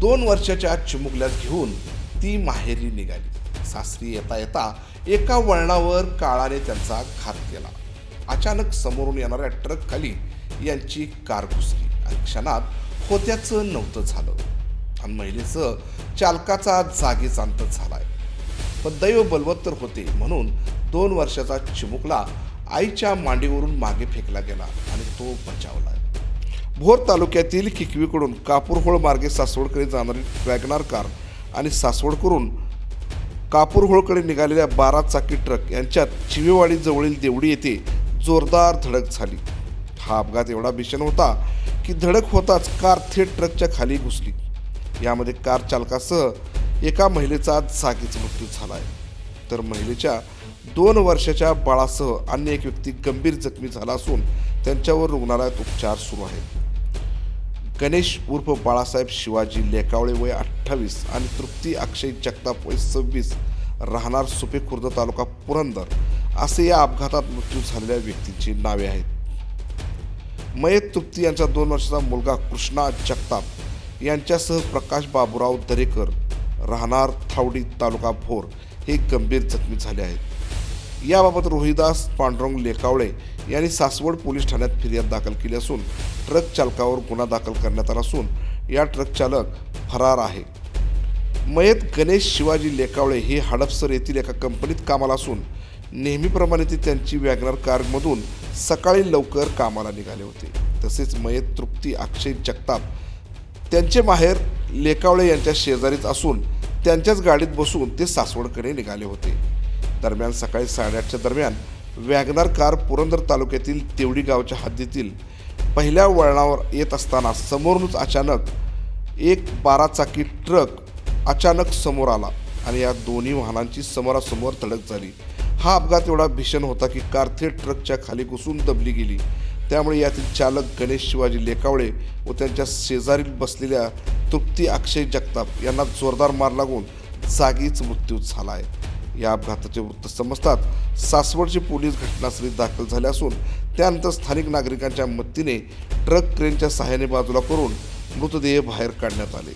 दोन वर्षाच्या चिमुकल्यात घेऊन ती माहेरी निघाली. सासरी येता येता एका वळणावर काळाने त्यांचा घात केला. अचानक समोरून येणाऱ्या ट्रक खाली यांची कार घुसली आणि क्षणात होत्याचं नव्हतं झालं. आणि महिलेचं चालकाचा जागीच अंत झालाय. पण दैव बलवत्तर होते म्हणून दोन वर्षाचा चिमुकला आईच्या मांडीवरून मागे फेकला गेला आणि तो बचावला. भोर तालुक्यातील किकवीकडून कापूरहोळ मार्गे सासवडकडे जाणारी वॅगनार कार आणि सासवडकडून कापूरहोळकडे निघालेल्या बारा चाकी ट्रक यांच्यात चिवेवाडी जवळील देवडी येथे जोरदार धडक झाली. हा अपघात एवढा भीषण होता की धडक होताच कार थेट ट्रकच्या खाली घुसली. यामध्ये कार चालकासह एका महिलेचा जागीच मृत्यू झाला आहे तर महिलेच्या दोन वर्षाच्या बाळासह अन्य एक व्यक्ती गंभीर जखमी झाला असून त्यांच्यावर रुग्णालयात उपचार सुरू आहेत. गणेश उर्फ बाळासाहेब शिवाजी लेकावळे वय अठ्ठावीस आणि तृप्ती अक्षय जगताप वय सव्वीस राहणार सुपे खुर्द तालुका पुरंदर असे या अपघातात मृत्यू झालेल्या व्यक्तींची नावे आहेत. मयत तृप्ती यांचा दोन वर्षाचा मुलगा कृष्णा जगताप यांच्यासह प्रकाश बाबुराव दरेकर राहणार थावडी तालुका भोर हे गंभीर जखमी झाले आहेत. याबाबत रोहिदास पांडुरंग लेकावळे यांनी सासवड पोलीस ठाण्यात फिर्याद दाखल केली असून ट्रक चालकावर गुन्हा दाखल करण्यात आला असून या ट्रक चालक फरार आहे. मयत गणेश शिवाजी लेकावळे हे हडपसर येथील एका कंपनीत कामाला असून नेहमीप्रमाणे ते त्यांची वॅगनर कारमधून सकाळी लवकर कामाला निघाले होते. तसेच मयत तृप्ती अक्षय जगताप त्यांचे माहेर लेकावळे यांच्या शेजारीच असून त्यांच्याच गाडीत बसून ते सासवडकडे निघाले होते. दरम्यान सकाळी साडेआठच्या दरम्यान वॅगनार कार पुरंदर तालुक्यातील तेवडी गावच्या हद्दीतील पहिल्या वळणावर येत असताना समोरूनच अचानक एक बारा चाकी ट्रक अचानक समोर आला आणि या दोन्ही वाहनांची समोरासमोर धडक झाली. हा अपघात एवढा भीषण होता की कार थेट ट्रकच्या खाली घुसून दबली गेली. त्यामुळे यातील चालक गणेश शिवाजी लेकावळे व त्यांच्या शेजारील बसलेल्या तृप्ती अक्षय जगताप यांना जोरदार मार लागून जागीच मृत्यू झाला आहे. या अपघाताचे वृत्त समजतात. सासवडचे पोलीस घटनास्थळी दाखल झाले असून त्यानंतर स्थानिक नागरिकांच्या मदतीने ट्रक क्रेनच्या सहाय्याने बाजूला करून मृतदेह बाहेर काढण्यात आले.